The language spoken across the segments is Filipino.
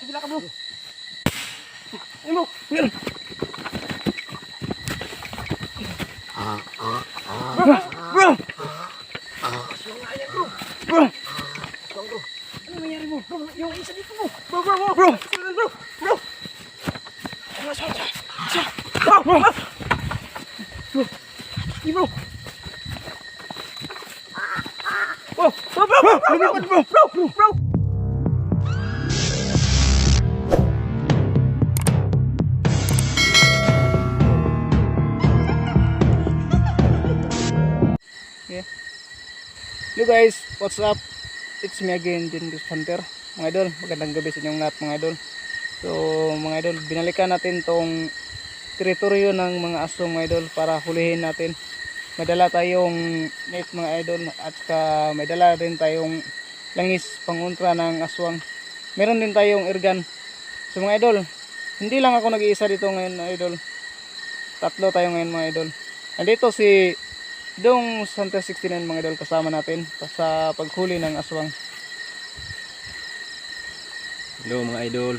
Kabila ka bro. Ayun bro. Ayun. Bro! Bro! Bro! Ano nangyari mo? Bro, yung isa dito mo. Bro, bro, bro. Bro! Bro! Bro! Ano, siya, siya. Siya. Bro! Bro! Bro! Sige bro! Bro! Bro! Bro! Bro! Bro! Bro! Bro! Bro! Bro! Guys, what's up? It's me again, Jingus Hunter. Mga idol, magandang gabi sa inyong lahat mga idol. So mga idol, binalikan natin tong teritoryo ng mga asong mga idol para hulihin natin. May tayong net mga idol at saka may dala rin tayong langis panguntra ng aswang. Meron din tayong irgan. So mga idol, hindi lang ako nag-iisa dito ngayon mga idol. Tatlo tayo ngayon mga idol. Nandito si Dong Santa 69 mga idol kasama natin sa paghuli ng aswang. Hello mga idol.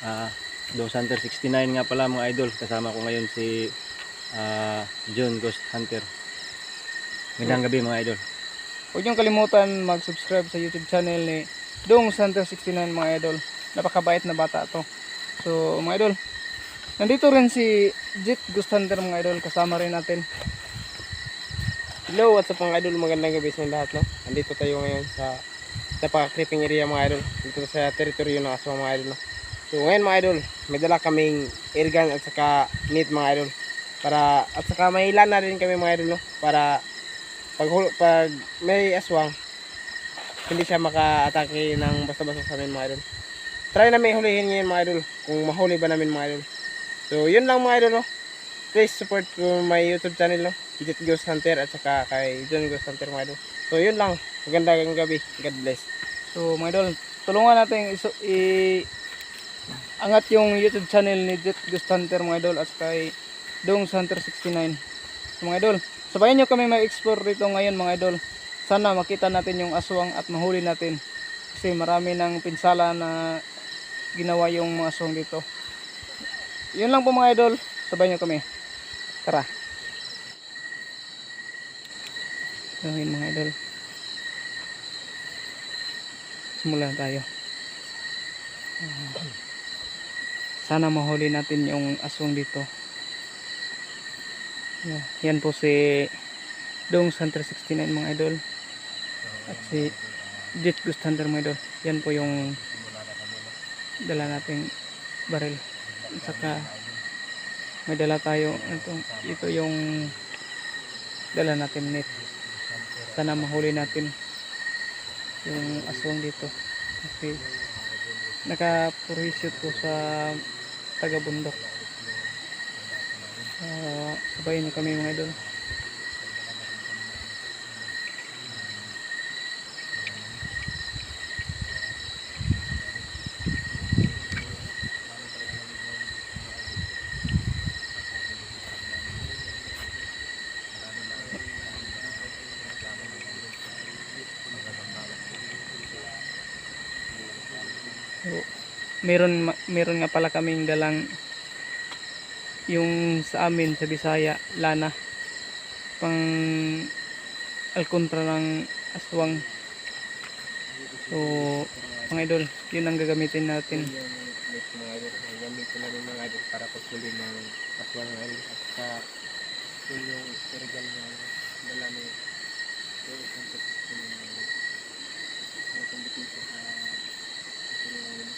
Ah, Dong Hunter 69 nga pala mga idol. Kasama ko ngayon si ah, John Ghost Hunter. Magandang gabi mga idol. Huwag niyong kalimutan mag-subscribe sa YouTube channel ni Dong Santa 69 mga idol. Napakabait na bata to. So mga idol, nandito rin si Jit Ghost Hunter mga idol kasama rin natin. Hello, what's up mga idol? Magandang gabi sa lahat, no? Andito tayo ngayon sa napaka-creeping area mga idol. Dito sa teritoryo ng aswang mga idol, no? So ngayon mga idol, may dala kaming airgun at saka net mga idol. Para, at saka may ilan na rin kami mga idol, no? Para pag, pag may aswang, hindi siya maka-atake ng basta-basta sa amin mga idol. Try namin hulihin ngayon mga idol, kung mahuli ba namin mga idol. So yun lang mga idol, no? Please support my YouTube channel, no? Digit Ghost Hunter at saka kay John Ghost Hunter mga idol. So yun lang. Magandang gabi. God bless. So mga idol, tulungan natin iso, i angat yung YouTube channel ni Jet Ghost Hunter mga idol at kay Dong Hunter 69. So mga idol, sabayan nyo kami mag-explore dito ngayon mga idol. Sana makita natin yung aswang at mahuli natin. Kasi marami ng pinsala na ginawa yung mga aswang dito. Yun lang po mga idol, sabayan nyo kami. Tara. Yun mga idol. Simulan tayo. Sana mahuli natin yung aswang dito. Yeah, yan po si Dong Hunter 69 mga idol. At si Jet Ghost Hunter mga idol. Yan po yung dala nating baril. Saka may dala tayo. Ito, ito yung dala natin net. Sana mahuli natin yung aswang dito. Kasi naka-shoot ko sa taga bundok uh, sabayin niyo kami mga idol meron meron nga pala kaming dalang yung sa amin sa Bisaya lana pang alkontra ng aswang so mga idol yun ang gagamitin natin mga idol. Gamitin namin mga idol para pagpuli ng aswang idol. At saka yun yung irgal na dala ni Ghost Hunter 69 mga idol. Ang competition sa sa mga idol.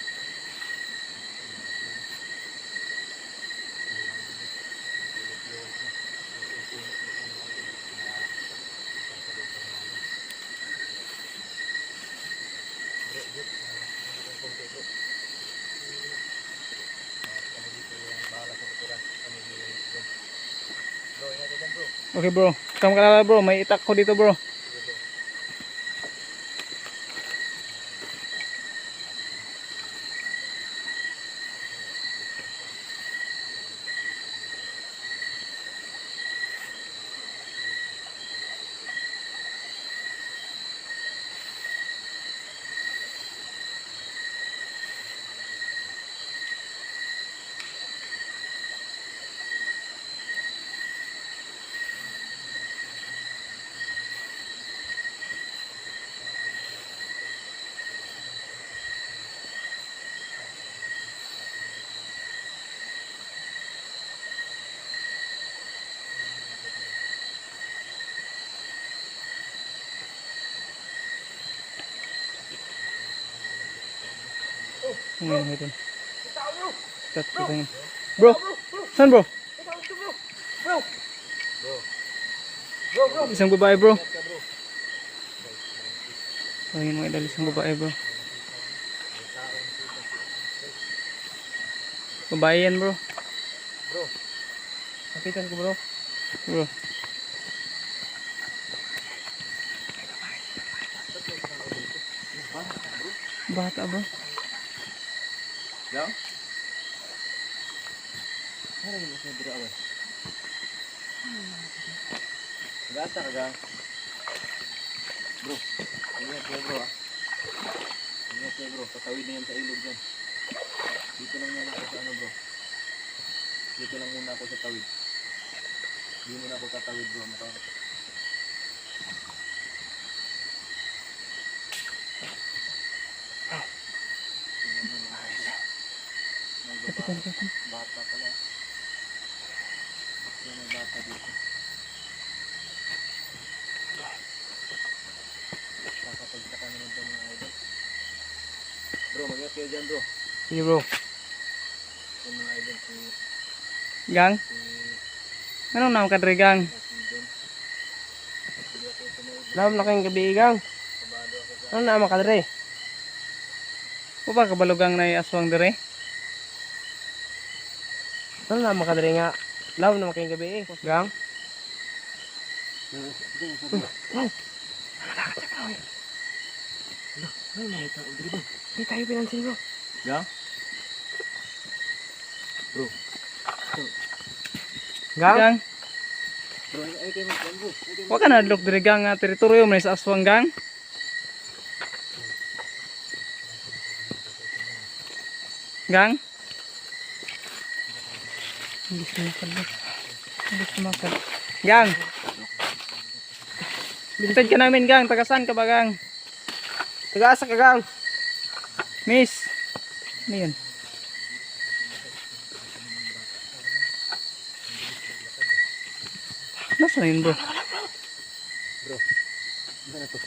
Okay bro. Tama ka na bro? May itak ko dito bro Ngayon, idol. Cut kita yun. Bro! Saan bro? Isang babae bro. Ayun mga idol, isang babae bro. Babae yan bro. Kapitan ko bro. Bro. Bata bro. Gang? Ano yung mga bro away? Gata ka gang? Bro, ingat kayo bro ah. Ingat kayo bro, patawid na yan sa ilog dyan. Dito lang muna ako sa ano bro. Dito lang muna ako sa tawid. Hindi muna ako bro. Maka... Kapitan, kapitan. Bata pala. Yan ang bata dito. Nakapagtaka naman ito mga idol. Bro, mag kayo dyan bro. Sige bro. Yung mga idol si... Gang? si... Anong naman ka dre gang? Lam na kayong gabi gang. Kabalo ako sa... Ano na makadre? O ba kabalugang na aswang dire? Ano na makadre nga? Lam na kayong gabi eh. Gang. May tao dito bro. Hindi tayo pinansin bro. Gang? Gang? Gang? Bro. Ay kayo Wa ka na dlok dire gang nga teritoryo man sa aswang gang? Gang? Hindi sumakal. Hindi sumakal. Gang! Bintad ka namin gang, taga saan ka ba gang? Taga-asa ka gang. Miss! Ano yun? Nasaan na yun bro? Na bro.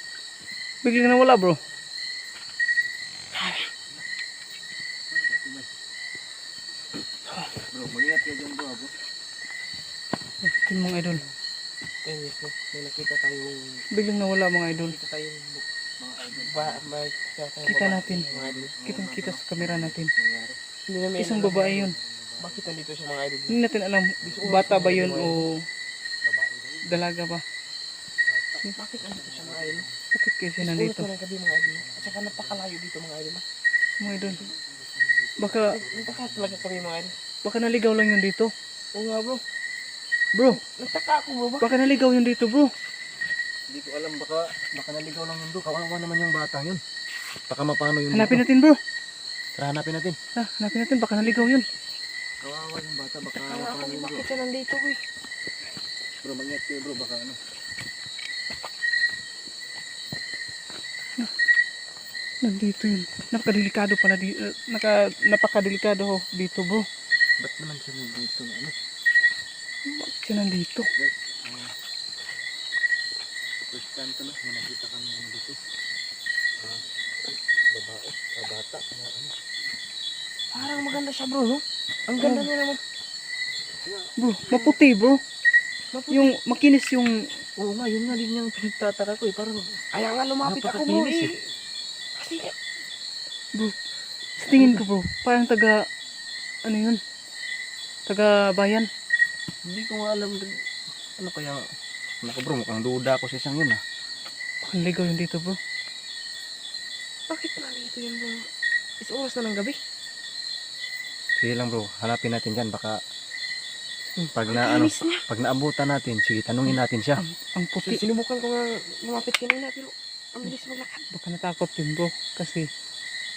Mag-ingat kayo dyan bro. Yun mga idol. Ayun mismo. May nakita tayong... Biglang nawala mga idol. Nakita tayong... Mga idol. Ba, kita tayong Kita natin. Kitang kita sa camera natin. Isang babae yun. Bakit nandito siya mga idol? Hindi natin alam. Bata ba yun o dalaga ba? Bakit nandito siya mga idol? Bakit kayo siya nandito? na ng gabi mga idol. At saka napakalayo dito mga idol. Mga idol. Baka, Nagtaka talaga kami mga idol. Baka naligaw lang yun dito. Oo nga bro. Bro, Nagtaka ako bro. Baka naligaw yun dito bro. Hindi ko alam baka baka naligaw lang yun bro. Kawawa naman yung bata yun. Baka mapano yun Hanapin dito. natin bro. Tara, hanapin natin. Ha, hanapin natin. Baka naligaw yun. Kawawa yung bata. Baka Nagtaka mapano yun bro. bakit nandito ko eh. Bro, mag-ingat kayo bro. Baka ano. Nandito yun. Napakadelikado pala di, eh, naka, napakadelikado dito bro. Ba't naman siya dito? Ano? Bakit siya nandito? Guys, ah, first time ko na. May nakita kami ano dito. Ah, babae. Ah, bata. Na, ano. Parang maganda siya bro no? Ang ganda niya naman. Bro, maputi bro. Maputi. Yung makinis yung Oo nga, yun nga din yung pinagtataka ko eh. Parang Kaya nga lumapit ako bro eh. Kasi bro. Sa tingin ko bro, parang taga ano yun? Taga bayan. hindi ko nga alam din. Ano kaya? Naku bro, mukhang duda ako sa isang yun ah. Baka naligaw yun dito bro. bakit nandito yun bro? Is oras na ng gabi. Sige lang bro, hanapin natin dyan. Baka pag Ang na ano, niya. pag naabutan natin, sige, tanungin natin siya. Ang, ang So, puti. sinubukan ko nga lumapit kanina pero ang bilis maglakad. Baka natakot din bro. Kasi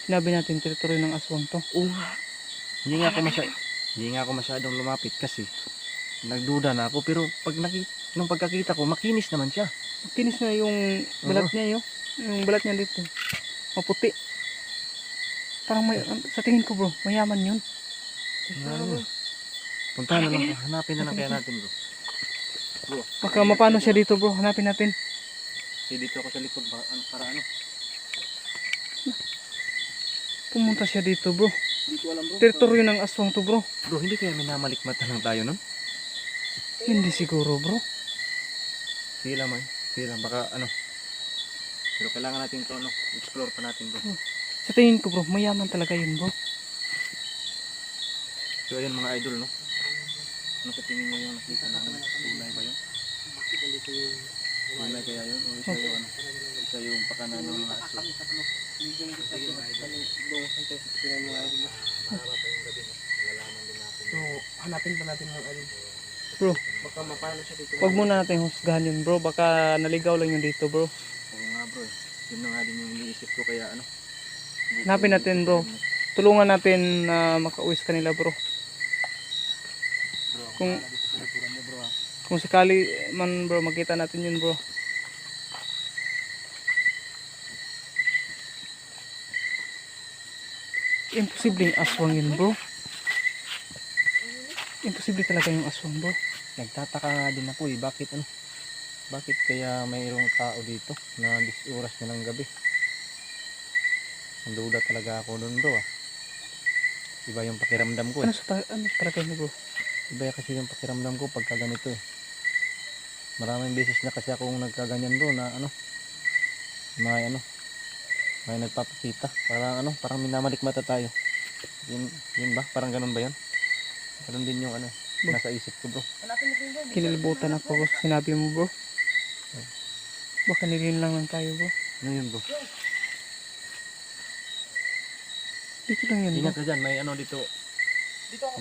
sinabi natin teritoryo ng aswang to. Oo nga. Hindi nga ako masya, hindi nga ako masyadong lumapit kasi nagduda na ako pero pag naki, nung pagkakita ko makinis naman siya. Makinis na yung balat niya yun. Yung balat niya dito. Maputi. Parang may, sa tingin ko bro, mayaman yun. Ano? Puntahan na lang, hanapin na lang kaya natin bro. Baka mapano siya dito bro, hanapin natin. Kasi dito ako sa likod ba, ano, para ano? Pumunta siya dito bro. Hindi ko alam bro. Teritoryo ng aswang to bro. Bro, hindi kaya minamalikmata lang tayo nun? Hindi siguro bro. Sige lang, man. Sige lang, baka ano. Pero kailangan natin to, ano, explore pa natin, bro. Sa tingin ko bro, mayaman talaga yun bro. So, ayan mga idol, no? Ano sa tingin nyo yung nakita namin? Kulay ba yun? Kulay kaya yun? O isa yung ano? Isa yung pakanan ng mga aso. So, hanapin pa natin mga idol. Bro, Baka mapano siya dito. wag muna natin husgahan yun bro. Baka naligaw lang yun dito bro. Oo nga, bro. Yun na nga din yung iniisip ko, kaya ano? Hanapin natin, bro. Tulungan natin na makauwi sa kanila bro. Kung- ah. Kung sakali man bro, makita natin yun bro. Imposibleng aswang yun bro. Imposible talaga yung aswang bro. Nagtataka din ako eh, bakit ano? Bakit kaya mayroong tao dito na 10 oras na ng gabi? Ang duda talaga ako doon bro ah. Iba yung pakiramdam ko Ano eh. sa ta- ano sa talaga yun bro? Iba kasi yung pakiramdam ko pagka ganito eh. Maraming beses na kasi akong nagkaganyan bro na ano. May ano. May nagpapakita. Parang ano, parang minamalikmata tayo. Yun, yun ba? Parang ganun ba yun? Ganun din yung ano. Bro. Nasa isip ko bro. Kinilibutan ako bro sinabi mo bro. Baka nilin lang lang tayo bro. Ano yun bro? Dito lang yun bro. Ingat ka dyan, may ano dito.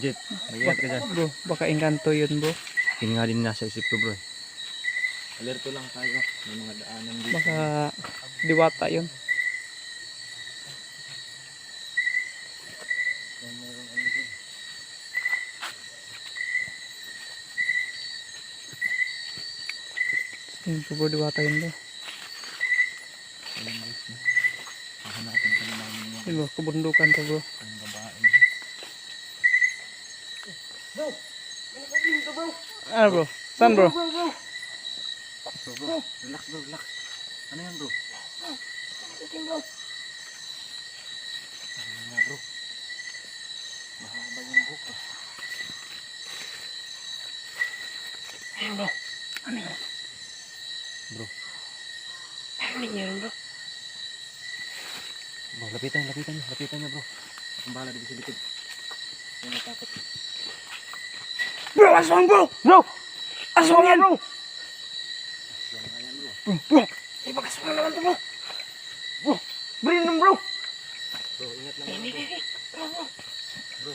Jet, mag-ingat ka dyan. Bro, baka engkanto yun bro. Yun nga din nasa isip ko bro. eh. Alerto lang tayo. May mga daanan dito. Baka diwata yun. Kung mayroong ano dyan. Ko bro, diwata yun bro. Ayun guys. no. Hahanapin ka na namin yung Yun bro, kabundukan to bro. yung babae niya. Ano bro? Saan bro? Bro, bro. Relax bro, relax. Ano yan bro? Ano nga bro? Mahaba yung buhok ah. Bro. Nangyari bro? Bro, lapitan, lapitan niyo, lapitan niyo bro. Akong bahala dito sa likod. Yung natakot. Bro, aswang bro! Bro! Aswang yan bro! Yan nga yan bro. Bro, bro! Ay, baka aswang naman to bro! Bro! Brin nun bro! Bro, ingat lang bro.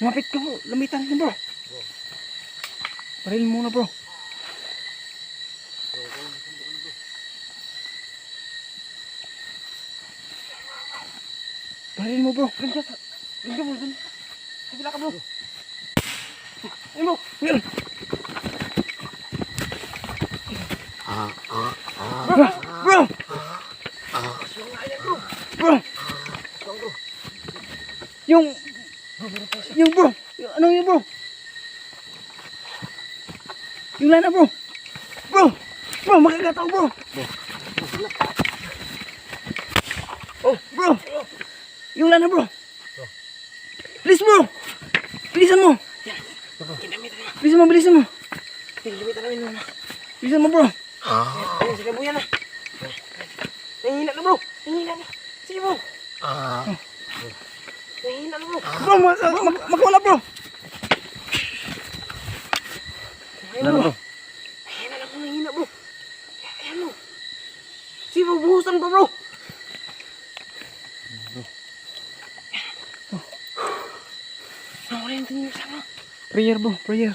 Lumapit ka bro! Lamitan ka bro! Baril muna bro! Bro, bro, bro, bro, bro. Baril mo bro! Baril ka bro! Dun! Kabila ka bro! Ayun bro! Ayun! Bro! Bro! Bro! Yung... Yung bro! Yung, ano yun bro? Yung lana bro! Bro! Bro! Makagataw bro! Oh, bro! Yung lana bro! Bilis bro! Bilisan mo! Bilisan mo, bilisan mo! Bilisan mo bro! Ayun, sila buyan na. Nahihina na bro. Nahihina na. Sige bro. Nahihina na bro. Bro, mag mag magwala bro! Ayun bro. Nahihina na bro. Nahihina bro. Ayan bro. Sige bro, buhusan pa bro. Nawala yung tingin sa bro. Prayer bro, prayer.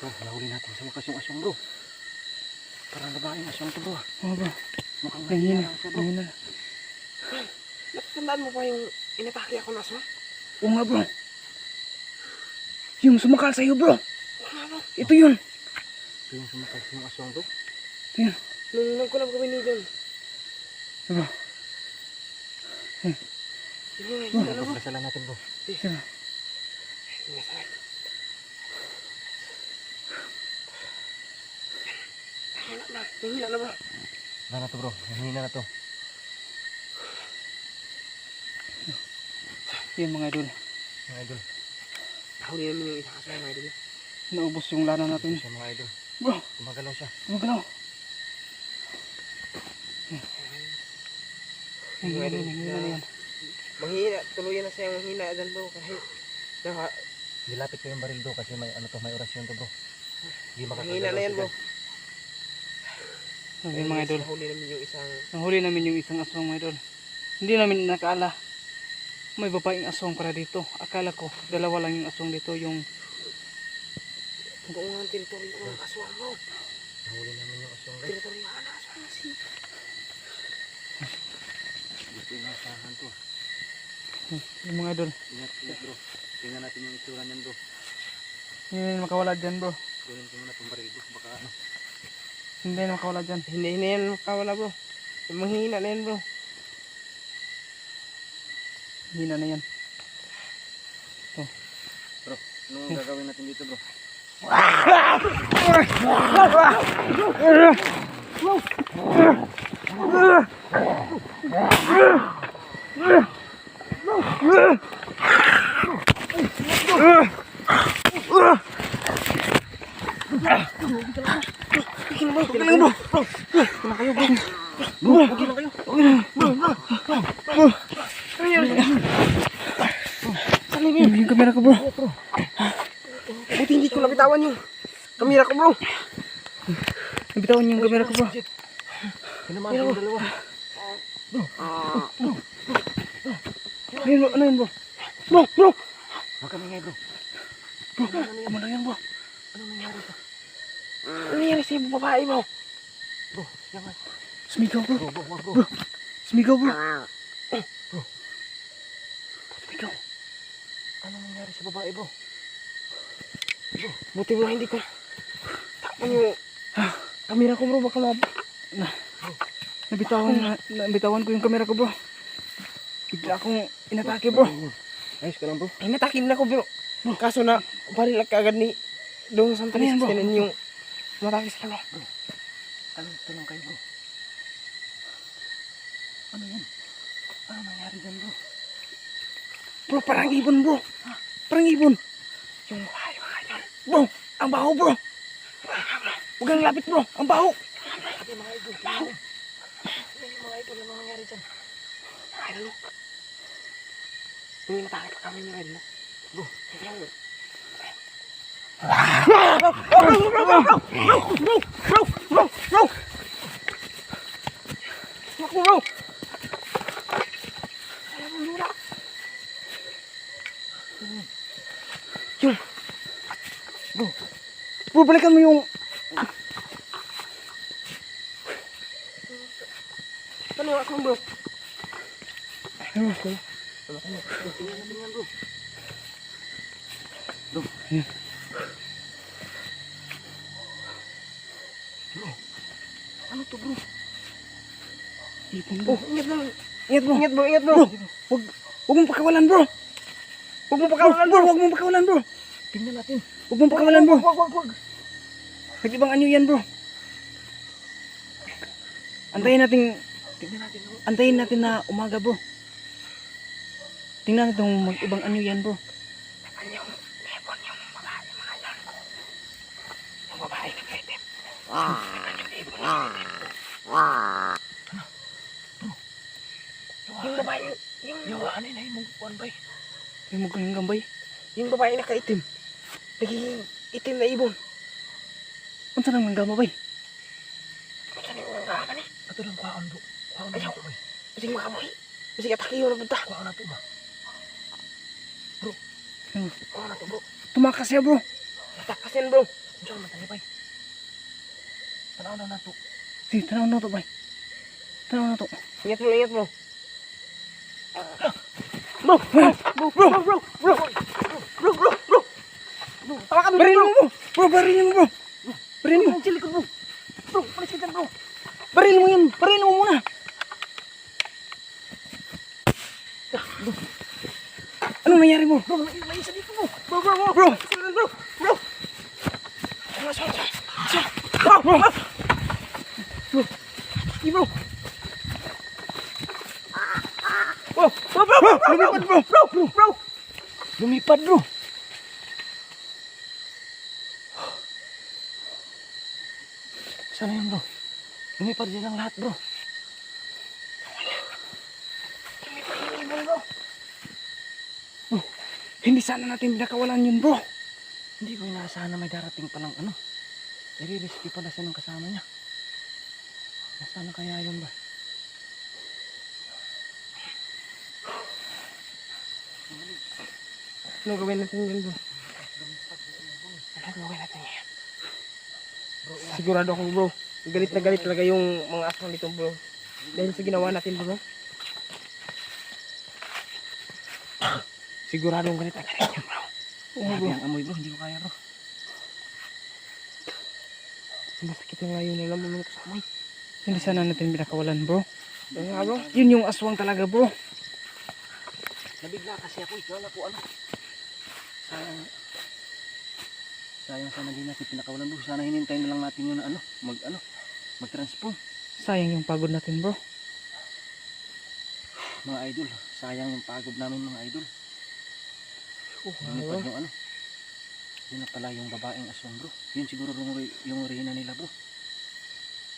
Bro, nahuli natin sa wakas yung asyong bro. Parang babae yung asyong to bro. Oh bro, Mukhang bro. nangihina. Natandaan mo pa yung inatake ako na asma? Oo nga bro. Yung sumakal sa'yo bro. Oo nga bro. Ito yun. Ito yung sumakas yung asyong to. Ito yun. Nung nagkulab kami ni John. Ito bro. Yun na bro. Pagkasalan natin bro. Sakit. Nahihina na. Na bro. Wala na to bro. Nanghina na to. Yan mga idol. Mga idol. Huli namin yung isang aso mga idol. Naubos yung lana natin. Siya mga idol. Bro, Gumagalaw siya. gumagalaw. Yan mga idol, yan na yan. Manghina, tuluyan na siyang manghina dyan bro. Kahit naka, Nilapit ko yung baril bro kasi may ano to, may orasyon to bro. Hindi manghina na yan bro. Yan mga idol. Huli namin yung isang Nahuli namin yung isang aswang mga idol. Hindi namin nakaala. May babaeng aswang para dito. Akala ko, dalawa lang yung aswang dito. Yung buong ang teritoryo ng aswang bro. Nahuli namin yung aswang guys. Teritoryo ng aswang. Gusto yung asahan to. Yung mga idol. Ingat, ingat bro. Tingnan natin yung itsura niyan bro. Hindi na makawala dyan bro. Kunin ko muna itong baril bro. Baka ano. Hindi na makawala dyan. Hindi na yan makawala bro. Manghina na yan bro. Hindi na na yan. Bro, anong gagawin natin dito bro? Yung, yung kamera ko bro. Buti hindi ko nabitawan yung kamera ko bro. Nabitawan yung kamera ko bro. Pinamaan ko yung dalawa. Ayun bro, ano yun bro? Bro, bro! Huwag kami ngayon bro. Ano na yan bro? Ano nangyari sa ibang babae bro? Bro, nga. Sumigaw bro. Bro, bro, bro. Sumigaw bro. Ikaw, Ano nangyari sa babae bro? buti bro hindi ko takpan yung kamera ko bro. Baka mab... Nabitawan, na, nabitawan ko yung kamera ko bro. Bigla akong inatake bro. Ayos ka lang bro. Ay, natakin na ko bro. Kaso na, baril ka agad ni Dong Santa Ano yan, bro? Yung matake sa kanya. Ano tanong kayo bro? Ano yan? Ano nangyari dyan bro? Bro, parang ibon bro. Parang ibon. Yung mga idol. Bro, ang baho bro. Huwag kang lapit bro. Ang baho. Sabi mga idol. Baho. Ano yung mga idol ano nangyari dyan? Mga idol. oh. May matake pa kami ay, ano? Hindi na takit kami ng ano. Go. Naku, bro! Alam mo, lura! Yun! Bro! Bro, balikan mo yung... Talura ko, bro! Ano, bro? Ano to bro? Ibon bro. Oh, ingat bro. Ingat bro. Ingat bro, ingat bro. Huwag, huwag mong pakawalan bro. Huwag mo Bro, pakawalan bro, huwag mong pakawalan bro. Tingnan natin. Huwag mong pakawalan bro. Wag, wag, wag. Nag-ibang anyo yan bro. Antayin natin, Tingnan natin bro. antayin natin na umaga bro. Tingnan natin kung ibang anyo yan bro. Anyo. Lebon yung babae mga yan. Yung babae na kretem. Wow. Wow. Wow. Yung babae. Ano, yung, yung ano na yung mugkuan bay. Yung mugkuan gambay. Yung babae na kaitim. Nagiging itim na ibon. Ang tanang manggama bay. Ang tanang manggama ni. Ito lang kwaon bro. Kwaon na ako bay. Masing makamoy. Masing atakiyo na punta. Kwaon na ito ba? Oo na to bro. Tumakas siya bro. Takasin bro. Diyan man tayo bay. Tanaw na na to. Sige, tanaw na to bay. Tanaw na to. Ingat bro, ingat bro. Bro, bro, bro, bro, bro, bro, bro, bro, bro. Hawakan mo Barilin bro. mo bro. Bro, barilin mo bro. Barilin mo. Ang chili ko bro. Bro, palis ka dyan bro. Barilin mo yan. Barilin mo muna. Ano nangyari mo? Bro, may, may isa dito bro. Bro, bro, bro, bro. Bro, bro. Ano, sorry, sorry. Bro, bro. Sige bro. Bro, bro, bro, bro, lumipad bro, bro, bro, bro. Lumipad bro. Sana yun bro? Lumipad din ang lahat bro. Lumipad yung ibon bro. Bro, hindi sana natin binakawalan yun bro. Hindi ko inaasahan na may darating palang ano. I-rescue pala siya ng kasama niya. Nasaan na kaya yun ba? Ano gawin natin yun bro? Ano gawin natin yan? Sigurado ako bro. Galit na galit talaga yung mga aswang dito bro. Dahil sa ginawa natin bro. Siguradong galit na galit yun bro. Oo bro. ang amoy bro, hindi ko kaya bro. Masakit na nga yun. Alam mo sa amoy. Hindi sana natin binakawalan bro. Ano nga bro? Yun yung aswang talaga bro. Nabigla kasi ako, ikaw na po ano. Sayang. Sayang sana din natin pinakawalan bro. Sana hinintay na lang natin yun na ano, mag ano, mag-transform. Sayang yung pagod natin bro. Mga idol, sayang yung pagod namin mga idol. Oh, Lumipad yung ano. Yun na pala yung babaeng aswang bro. Yun siguro yung, yung reyna nila bro.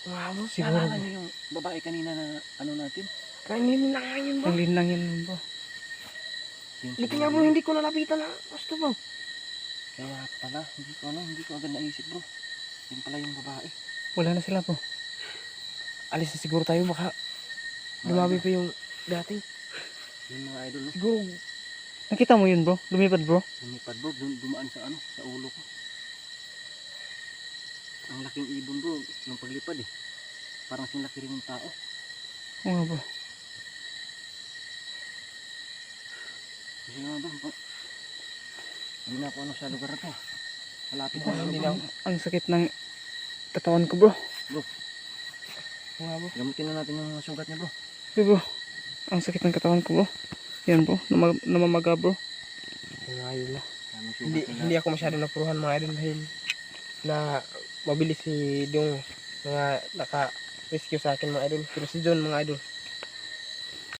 Nga bro. Siguro Naalala niyo yung babae kanina na ano natin? Kainin na nga yun bro. Lin lang yun bro. Yun siguro nga bro, hindi ko nalapitan na gusto bro. Kaya pala, hindi ko ano, hindi ko agad naisip bro. Yun pala yung babae. Wala na sila bro. Alis na siguro tayo baka dumami pa yung dati. Yung mga idol no. Siguro Nakita mo yun bro? Lumipad bro? Lumipad bro, dum dumaan sa ano, sa ulo ko. Ang laking ibon bro, nung paglipad eh. Parang sinlaki rin yung tao. Oo nga bro. Kasi nga bro, hindi na ako ano sa lugar na to. Malapit na hindi na. Ang sakit ng katawan ko bro. nga bro. Gamutin na natin yung sugat niya bro. Okay bro. Ang sakit ng katawan ko bro. Yan bro. Namag namamaga bro. Nga yun na. Hindi, hindi ako masyado napuruhan mga idol dahil na mabilis si yung mga naka rescue sa akin mga idol. Pero si John mga idol,